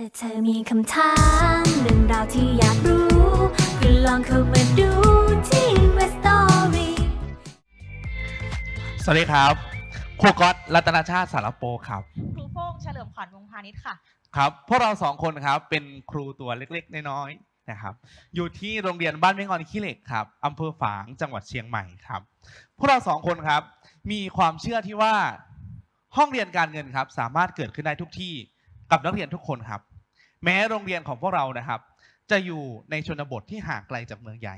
ถ้าเธอมีคำถามเรื่องราวที่อยากรู้ ก็ลองเข้ามาดูที่ Invest Story สวัสดีครับ ครูก๊อตรัตนชาติสารโปครับ ครูโป้งเฉลิมขวัญวงพาณิชย์ค่ะ ครับพวกเราสองคนครับเป็นครูตัวเล็กๆ น้อยๆนะครับ อยู่ที่โรงเรียนบ้านแม่งอนขี้เหล็กครับอำเภอฝางจังหวัดเชียงใหม่ครับ พวกเราสองคนครับ มีความเชื่อที่ว่าห้องเรียนการเงินครับ สามารถเกิดขึ้นได้ทุกที่ กับนักเรียนทุกคนครับ แม้โรงเรียนของพวกเรานะครับ จะอยู่ในชนบทที่ห่างไกลจากเมืองใหญ่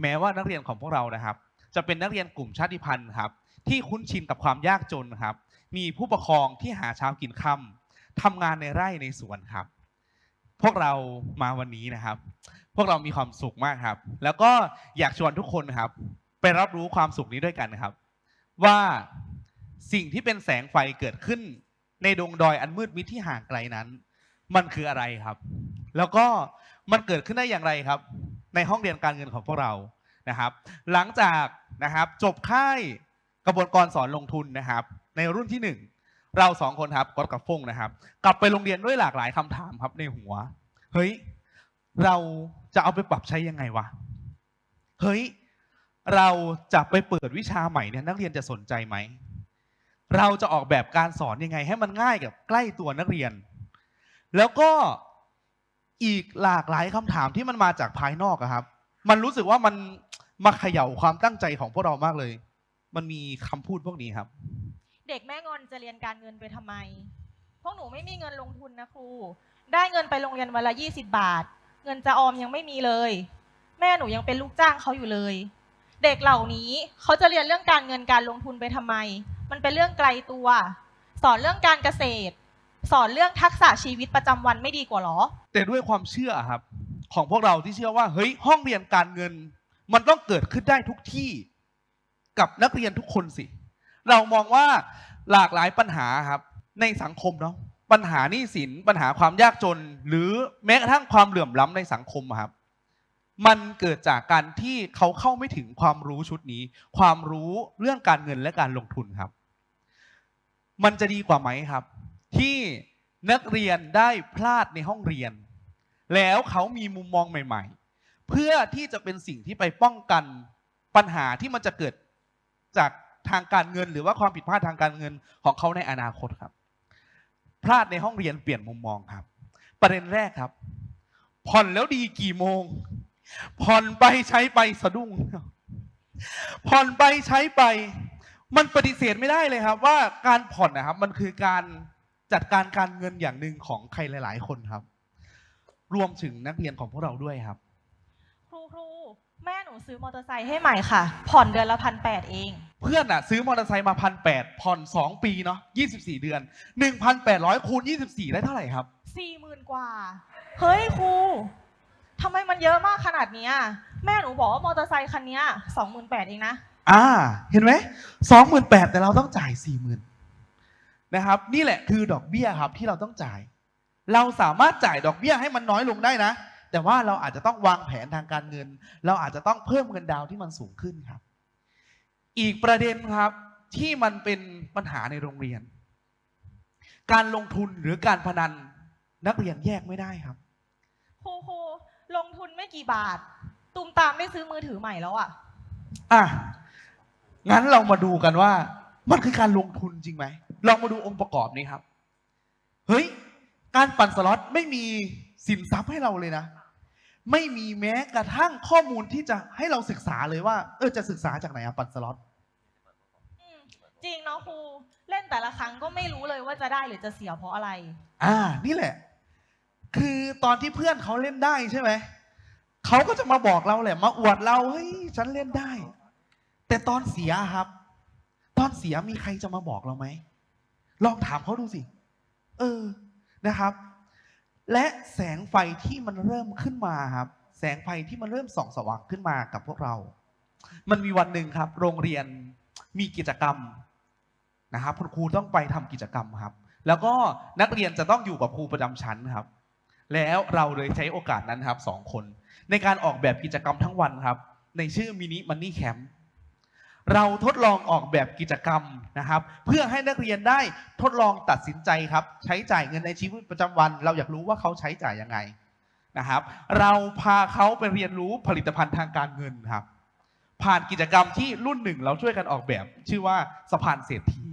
แม้ว่านักเรียนของพวกเรานะครับ จะเป็นนักเรียนกลุ่มชาติพันธุ์ครับ ที่คุ้นชินกับความยากจนครับ มีผู้ปกครองที่หาเช้ากินค่ำทำงานในไร่ในสวนครับ พวกเรามาวันนี้นะครับ พวกเรามีความสุขมากครับ แล้วก็อยากชวนทุกคนครับ ไปรับรู้ความสุขนี้ด้วยกันนะครับ ว่าสิ่งที่เป็นแสงไฟเกิดขึ้น ในดงดอยอันมืดมิดที่ห่างไกลนั้น มันคืออะไรครับ แล้วก็มันเกิดขึ้นได้อย่างไรครับ ในห้องเรียนการเงินของพวกเรานะครับ หลังจากนะครับจบค่ายกระบวนการสอนลงทุนนะครับ ในรุ่นที่หนึ่งเราสองคนครับกอดกับฟงนะครับ กลับไปโรงเรียนด้วยหลากหลายคำถามครับในหัว เฮ้ย เราจะเอาไปปรับใช้ยังไงวะ เฮ้ย เราจะไปเปิดวิชาใหม่เนี่ยนักเรียนจะสนใจไหม เราจะออกแบบการสอนยังไง ให้มันง่ายกับใกล้ตัวนักเรียน แล้วก็อีกหลากหลายคำถามที่มันมาจากภายนอกอะครับ มันรู้สึกว่ามันมาเขย่าความตั้งใจของพวกเรามากเลย มันมีคำพูดพวกนี้ครับ เด็กแม่งอนจะเรียนการเงินไปทำไม พวกหนูไม่มีเงินลงทุนนะครู ได้เงินไปโรงเรียนวันละยี่สิบาท เงินจะออมยังไม่มีเลย แม่หนูยังเป็นลูกจ้างเขาอยู่เลย เด็กเหล่านี้เขาจะเรียนเรื่องการเงินการลงทุนไปทำไม มันเป็นเรื่องไกลตัว สอนเรื่องการเกษตร สอนเรื่องทักษะชีวิตประจำวันไม่ดีกว่าหรอ แต่ด้วยความเชื่อครับ ของพวกเราที่เชื่อว่าเฮ้ยห้องเรียนการเงิน มันต้องเกิดขึ้นได้ทุกที่กับนักเรียนทุกคนสิ เรามองว่าหลากหลายปัญหาครับในสังคมเนาะปัญหาหนี้สินปัญหาความยากจน หรือแม้กระทั่งความเหลื่อมล้ำในสังคมครับ มันเกิดจากการที่เขาเข้าไม่ถึงความรู้ชุดนี้ ความรู้เรื่องการเงินและการลงทุนครับ มันจะดีกว่าไหมครับ ที่นักเรียนได้พลาดในห้องเรียน แล้วเขามีมุมมองใหม่ ๆ เพื่อที่จะเป็นสิ่งที่ไปป้องกันปัญหาที่มันจะเกิดจากทางการเงิน หรือว่าความผิดพลาดทางการเงินของเขาในอนาคตครับ พลาดในห้องเรียนเปลี่ยนมุมมองครับ ประเด็นแรกครับ ผ่อนแล้วดีกี่โมง ผ่อนไปใช้ไปสะดุ้งผ่อนไปใช้ไป มันปฏิเสธไม่ได้เลยครับ ว่าการผ่อนนะครับ มันคือการจัดการการเงินอย่างหนึ่งของใครหลาย ๆ คนครับ รวมถึงนักเรียนของพวกเราด้วยครับ ครูครูแม่หนูซื้อมอเตอร์ไซค์ให้ใหม่ค่ะ ผ่อนเดือนละพันแปดเอง เพื่อนอะ ซื้อมอเตอร์ไซค์มาพันแปดผ่อนสองปีเนาะยี่สิบสี่เดือนหนึ่งพันแปดร้อยคูณยี่สิบสี่ได้เท่าไหร่ครับสี่หมื่นกว่า เฮ้ยครูทำไมมันเยอะมากขนาดเนี้ย แม่หนูบอกว่ามอเตอร์ไซค์คันเนี้ยสองหมื่นแปดเองนะ อ่า เห็นไหมสองหมื่นแปดแต่เราต้องจ่ายสี่หมื่นนะครับ นี่แหละคือดอกเบี้ยครับที่เราต้องจ่าย เราสามารถจ่ายดอกเบี้ยให้มันน้อยลงได้นะ แต่ว่าเราอาจจะต้องวางแผนทางการเงิน เราอาจจะต้องเพิ่มเงินดาวน์ที่มันสูงขึ้นครับ อีกประเด็นครับที่มันเป็นปัญหาในโรงเรียน การลงทุนหรือการพนันนักเรียนแยกไม่ได้ครับ ครูครูลงทุนไม่กี่บาท ตูมตามได้ซื้อมือถือใหม่แล้วอะอะ งั้นเรามาดูกันว่า มันคือการลงทุนจริงไหม ลองมาดูองค์ประกอบนี้ครับ เฮ้ย การปั่นสล็อตไม่มีสินทรัพย์ให้เราเลยนะ ไม่มีแม้กระทั่งข้อมูลที่จะให้เราศึกษาเลยว่า เออ จะศึกษาจากไหนอะปั่นสล็อตอืมจริงเนาะครู เล่นแต่ละครั้งก็ไม่รู้เลยว่าจะได้หรือจะเสียเพราะอะไร อ่า นี่แหละ คือตอนที่เพื่อนเขาเล่นได้ใช่ไหม เขาก็จะมาบอกเราแหละ มาอวดเราเฮ้ยฉันเล่นได้ แต่ตอนเสียครับ ตอนเสียมีใครจะมาบอกเราไหมลองถามเขาดูสิ เออนะครับ และแสงไฟที่มันเริ่มขึ้นมาครับ แสงไฟที่มันเริ่มส่องสว่างขึ้นมากับพวกเรา มันมีวันหนึ่งครับ โรงเรียนมีกิจกรรมนะครับคุณครูต้องไปทำกิจกรรมครับ แล้วก็นักเรียนจะต้องอยู่กับครูประจำชั้นครับ แล้วเราเลยใช้โอกาสนั้นครับสองคน ในการออกแบบกิจกรรมทั้งวันครับ ในชื่อมินิมันนี่แคมป์เราทดลองออกแบบกิจกรรมนะครับ เพื่อให้นักเรียนได้ทดลองตัดสินใจครับ ใช้จ่ายเงินในชีวิตประจำวัน เราอยากรู้ว่าเขาใช้จ่ายยังไงนะครับ เราพาเขาไปเรียนรู้ผลิตภัณฑ์ทางการเงินครับ ผ่านกิจกรรมที่รุ่นหนึ่งเราช่วยกันออกแบบ ชื่อว่าสะพานเศรษฐี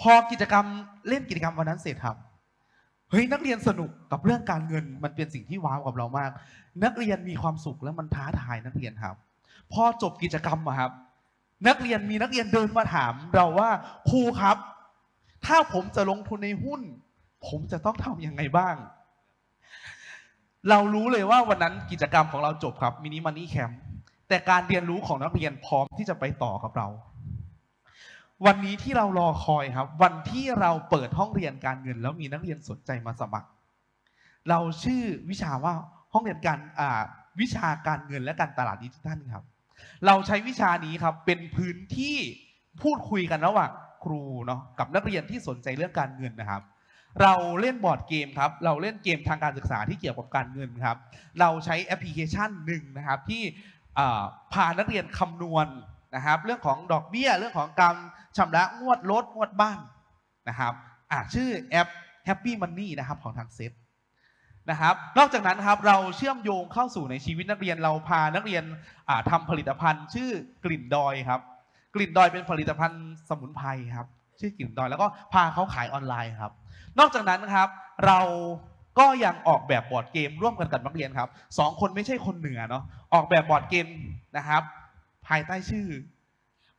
พอกิจกรรมเล่นกิจกรรมวันนั้นเสร็จครับ ฮ้ยนักเรียนสนุกกับเรื่องการเงินมันเป็นสิ่งที่ว้าวกับเรามาก นักเรียนมีความสุขและมันท้าทายนักเรียนครับ พอจบกิจกรรมอะครับ นักเรียนมีนักเรียนเดินมาถามเราว่าครูครับ ถ้าผมจะลงทุนในหุ้น ผมจะต้องทำยังไงบ้าง เรารู้เลยว่าวันนั้นกิจกรรมของเราจบครับมินิมันนี่แคมป์แต่การเรียนรู้ของนักเรียนพร้อมที่จะไปต่อกับเรา วันนี้ที่เรารอคอยครับ วันที่เราเปิดห้องเรียนการเงิน แล้วมีนักเรียนสนใจมาสมัคร เราชื่อวิชาว่าห้องเรียนการวิชาการเงินและการตลาดดิจิทัลครับ เราใช้วิชานี้ครับเป็นพื้นที่พูดคุยกันระหว่างครูเนาะกับนักเรียนที่สนใจเรื่องการเงินนะครับ เราเล่นบอร์ดเกมครับ เราเล่นเกมทางการศึกษาที่เกี่ยวกับการเงินครับ เราใช้แอปพลิเคชันหนึ่งนะครับที่พานักเรียนคำนวณ นะครับเรื่องของดอกเบี้ยเรื่องของการชำระงวดรถงวดบ้านนะครับอ่าชื่อแอป Happy Money นะครับของทางเซ็ตนะครับนอกจากนั้นครับเราเชื่อมโยงเข้าสู่ในชีวิตนักเรียนเราพานักเรียนอ่าทำผลิตภัณฑ์ ชื่อกลิ่นดอยครับ กลิ่นดอยเป็นผลิตภัณฑ์สมุนไพรครับชื่อกลิ่นดอยแล้วก็พาเขาขายออนไลน์ครับ นอกจากนั้นครับเราก็ยังออกแบบบอร์ดเกมร่วมกันกับนักเรียนครับสองคนไม่ใช่คนเหนือเนาะออกแบบบอร์ดเกมนะครับ ภายใต้ชื่อ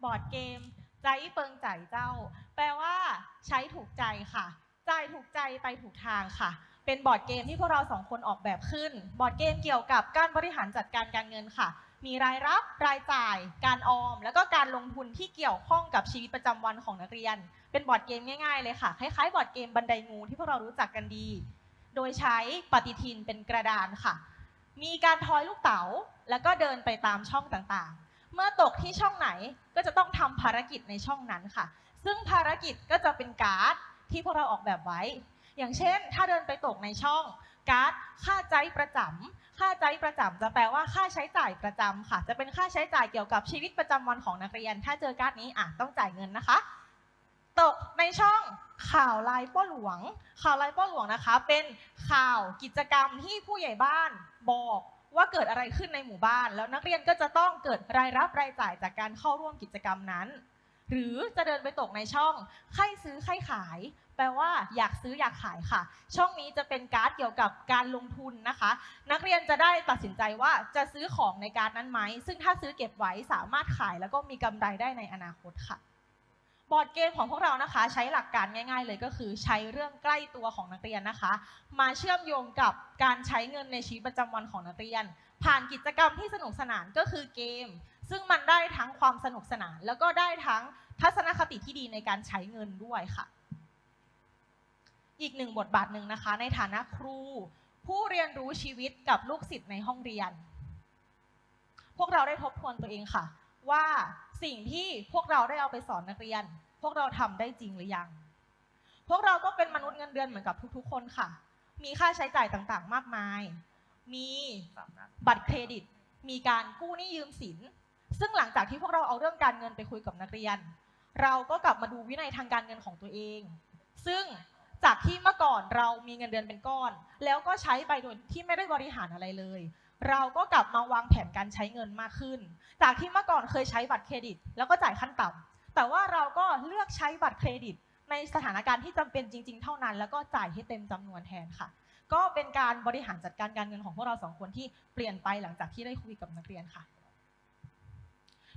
บอร์ดเกมใจเปิงใจเจ้า แปลว่า ใช้ถูกใจค่ะใจถูกใจไปถูกทางค่ะ เป็นบอร์ดเกมที่พวกเราสองคนออกแบบขึ้น บอร์ดเกมเกี่ยวกับการบริหารจัดการการเงินค่ะ มีรายรับรายจ่าย การออม แล้วก็การลงทุนที่เกี่ยวข้องกับชีวิตประจำวันของนักเรียน เป็นบอร์ดเกมง่ายๆเลยค่ะคล้ายๆบอร์ดเกมบันไดงูที่พวกเรารู้จักกันดี โดยใช้ปฏิทินเป็นกระดานค่ะ มีการทอยลูกเต๋าแล้วก็เดินไปตามช่องต่างๆ เมื่อตกที่ช่องไหนก็จะต้องทำภารกิจในช่องนั้นค่ะ ซึ่งภารกิจก็จะเป็นการ์ดที่พวกเราออกแบบไว้ อย่างเช่น ถ้าเดินไปตกในช่องการ์ดค่าใจประจำค่าใจประจำจะแปลว่าค่าใช้จ่ายประจำค่ะ จะเป็นค่าใช้จ่ายเกี่ยวกับชีวิตประจำวันของนักเรียน ถ้าเจอการ์ดนี้อะต้องจ่ายเงินนะคะ ตกในช่องข่าวลายป้อหลวง ข่าวลายป้อหลวงนะคะ เป็นข่าวกิจกรรมที่ผู้ใหญ่บ้านบอก ว่าเกิดอะไรขึ้นในหมู่บ้าน แล้วนักเรียนก็จะต้องเกิดรายรับรายจ่ายจากการเข้าร่วมกิจกรรมนั้น หรือจะเดินไปตกในช่องใครซื้อใครขาย แปลว่าอยากซื้ออยากขายค่ะ ช่องนี้จะเป็นการ์ดเกี่ยวกับการลงทุนนะคะ นักเรียนจะได้ตัดสินใจว่าจะซื้อของในการ์ดนั้นไหมซึ่งถ้าซื้อเก็บไว้สามารถขายแล้วก็มีกำไรได้ในอนาคตค่ะ บอร์ดเกมของพวกเรานะคะ ใช้หลักการง่าย ๆ เลยก็คือใช้เรื่องใกล้ตัวของนักเรียนนะคะ มาเชื่อมโยงกับการใช้เงินในชีวิตประจำวันของนักเรียน ผ่านกิจกรรมที่สนุกสนานก็คือเกม ซึ่งมันได้ทั้งความสนุกสนาน แล้วก็ได้ทั้งทัศนคติที่ดีในการใช้เงินด้วยค่ะ อีกหนึ่งบทบาทหนึ่งนะคะ ในฐานะครู ผู้เรียนรู้ชีวิตกับลูกศิษย์ในห้องเรียน พวกเราได้ทบทวนตัวเองค่ะ ว่าสิ่งที่พวกเราได้เอาไปสอนนักเรียน พวกเราทำได้จริงหรือยัง พวกเราก็เป็นมนุษย์เงินเดือนเหมือนกับทุกๆ คนค่ะ มีค่าใช้จ่ายต่างๆ มากมาย มีบัตรเครดิต มีการกู้หนี้ยืมสิน ซึ่งหลังจากที่พวกเราเอาเรื่องการเงินไปคุยกับนักเรียน เราก็กลับมาดูวินัยทางการเงินของตัวเอง ซึ่งจากที่เมื่อก่อนเรามีเงินเดือนเป็นก้อน แล้วก็ใช้ไปโดยที่ไม่ได้บริหารอะไรเลย เราก็กลับมาวางแผนการใช้เงินมากขึ้น จากที่เมื่อก่อนเคยใช้บัตรเครดิต แล้วก็จ่ายขั้นต่ำแต่ว่าเราก็เลือกใช้บัตรเครดิต ในสถานการณ์ที่จำเป็นจริง ๆ เท่านั้น แล้วก็จ่ายให้เต็มจำนวนแทนค่ะ ก็เป็นการบริหารจัดการการเงินของพวกเราสองคนที่เปลี่ยนไปหลังจากที่ได้คุยกับนักเรียนค่ะ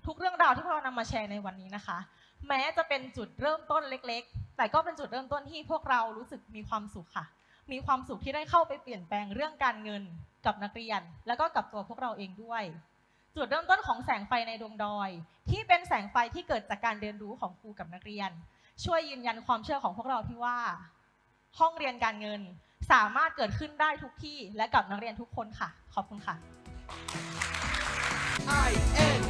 ทุกเรื่องราวที่พวกเรานำมาแชร์ในวันนี้นะคะ แม้จะเป็นจุดเริ่มต้นเล็ก ๆ แต่ก็เป็นจุดเริ่มต้นที่พวกเรารู้สึกมีความสุขค่ะ มีความสุขที่ได้เข้าไปเปลี่ยนแปลงเรื่องการเงินกับนักเรียน แล้วก็กับตัวพวกเราเองด้วย จุดเริ่มต้นของแสงไฟในดวงดอย ที่เป็นแสงไฟที่เกิดจากการเรียนรู้ของครูกับนักเรียน ช่วยยืนยันความเชื่อของพวกเราที่ว่า ห้องเรียนการเงินสามารถเกิดขึ้นได้ทุกที่และกับนักเรียนทุกคนค่ะ ขอบคุณค่ะ I N